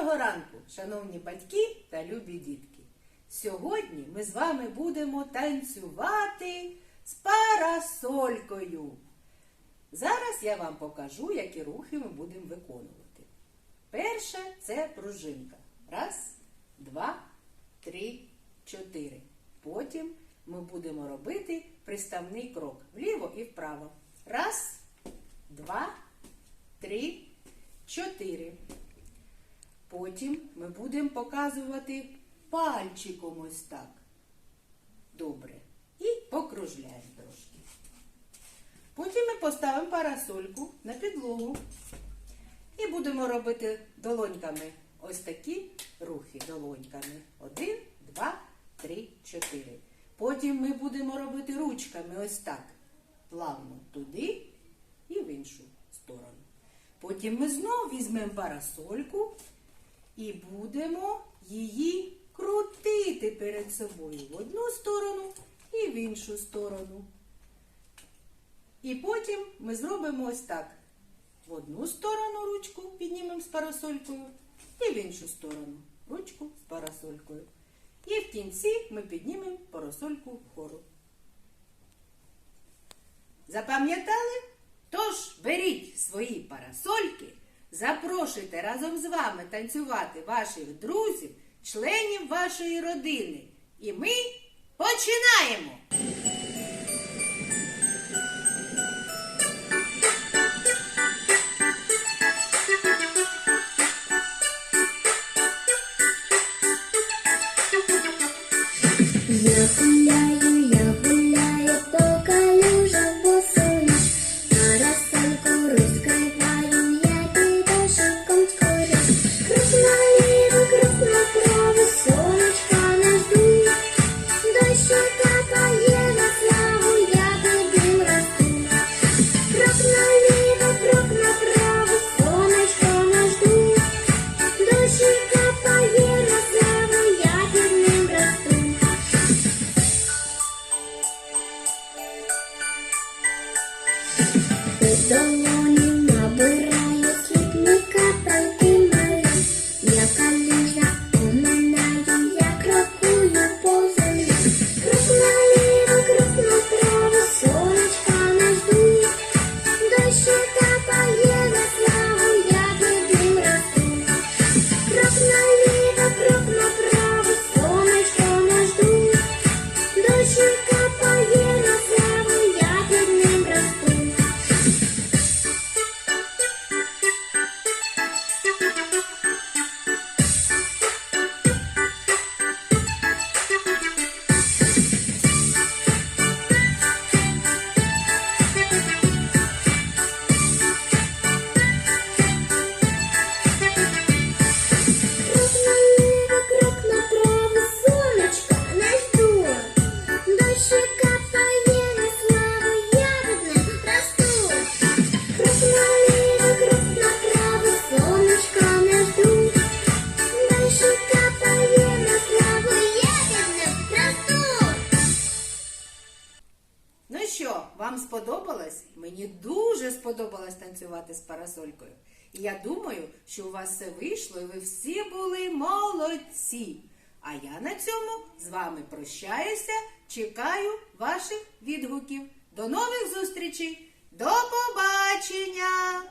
Доброго ранку, шановні батьки та любі дітки! Сьогодні ми з вами будемо танцювати з парасолькою. Зараз я вам покажу, які рухи ми будемо виконувати. Перше це пружинка. Раз, два, три, чотири. Потім ми будемо робити приставний крок вліво і вправо. Раз, два, три, чотири. Потім ми будемо показувати пальчиком ось так. Добре. І покружляємо трошки. Потім ми поставимо парасольку на підлогу. І будемо робити долоньками ось такі рухи долоньками. Один, два, три, чотири. Потім ми будемо робити ручками ось так. Плавно туди і в іншу сторону. Потім ми знову візьмемо парасольку і будемо її крутити перед собою в одну сторону і в іншу сторону. І потім ми зробимо ось так. В одну сторону ручку піднімемо з парасолькою і в іншу сторону ручку з парасолькою. І в кінці ми піднімемо парасольку вгору. Запам'ятали? Тож беріть свої парасольки, запрошуйте разом з вами танцювати ваших друзів, членів вашої родини. І ми починаємо! Я вам сподобалось? Мені дуже сподобалось танцювати з парасолькою. І я думаю, що у вас все вийшло і ви всі були молодці. А я на цьому з вами прощаюся, чекаю ваших відгуків. До нових зустрічей! До побачення!